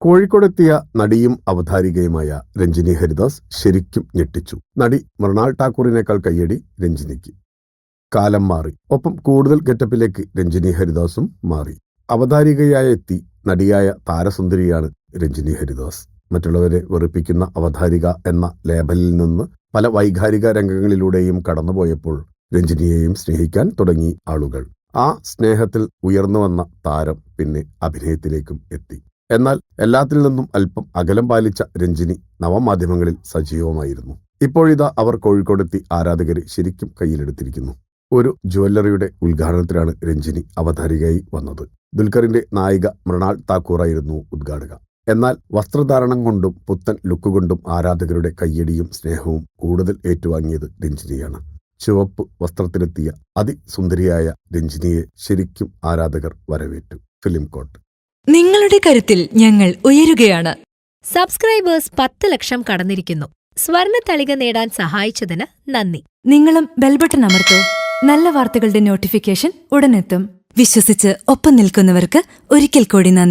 കോഴിക്കോടെത്തിയ നടിയും അവതാരികയുമായ രഞ്ജിനി ഹരിദാസ് ശരിക്കും ഞെട്ടിച്ചു. നടി മൃണാൾ ഠാക്കൂറിനേക്കാൾ കയ്യടി രഞ്ജിനിക്ക്. കാലം മാറി. ഒപ്പം കൂടുതൽ ഗെറ്റപ്പിലേക്ക് രഞ്ജിനി ഹരിദാസും മാറി. അവതാരികയായ എത്തി നടിയായ താരസുന്ദരിയാണ് രഞ്ജിനി ഹരിദാസ്. മറ്റുള്ളവരെ വെറുപ്പിക്കുന്ന അവതാരിക എന്ന ലേബലിൽ നിന്ന് പല വൈകാരിക രംഗങ്ങളിലൂടെയും കടന്നുപോയപ്പോൾ രഞ്ജിനിയെയും സ്നേഹിക്കാൻ തുടങ്ങി ആളുകൾ. ആ സ്നേഹത്തിൽ ഉയർന്നു വന്ന താരം പിന്നെ അഭിനയത്തിലേക്കും എത്തി. എന്നാൽ എല്ലാത്തിൽ നിന്നും അല്പം അകലം പാലിച്ച രഞ്ജിനി നവമാധ്യമങ്ങളിൽ സജീവമായിരുന്നു. ഇപ്പോഴിതാ അവർ കോഴിക്കോടെത്തി ആരാധകരെ ശരിക്കും കയ്യിലെടുത്തിരിക്കുന്നു. ഒരു ജുവല്ലറിയുടെ ഉദ്ഘാടനത്തിലാണ് രഞ്ജിനി അവതാരികയായി വന്നത്. ദുൽഖറിന്റെ നായിക മൃണാൾ താക്കൂറായിരുന്നു ഉദ്ഘാടക. എന്നാൽ വസ്ത്രധാരണം കൊണ്ടും പുത്തൻ ലുക്ക് കൊണ്ടും ആരാധകരുടെ കയ്യടിയും സ്നേഹവും കൂടുതൽ ഏറ്റുവാങ്ങിയത് രഞ്ജിനിയാണ്. ചുവപ്പ് വസ്ത്രത്തിലെത്തിയ അതിസുന്ദരിയായ രഞ്ജിനിയെ ശരിക്കും ആരാധകർ വരവേറ്റു. ഫിലിം കോട്ട്. നിങ്ങളുടെ കരുത്തിൽ ഞങ്ങൾ ഉയരുകയാണ്. സബ്സ്ക്രൈബേഴ്സ് പത്ത് ലക്ഷം കടന്നിരിക്കുന്നു. സ്വർണ തളിക നേടാൻ സഹായിച്ചതിന് നന്ദി. നിങ്ങളും ബെൽബട്ടൺ അമർത്തോ. നല്ല വാർത്തകളുടെ നോട്ടിഫിക്കേഷൻ ഉടനെത്തും. വിശ്വസിച്ച് ഒപ്പം നിൽക്കുന്നവർക്ക് ഒരിക്കൽ കൂടി നന്ദി.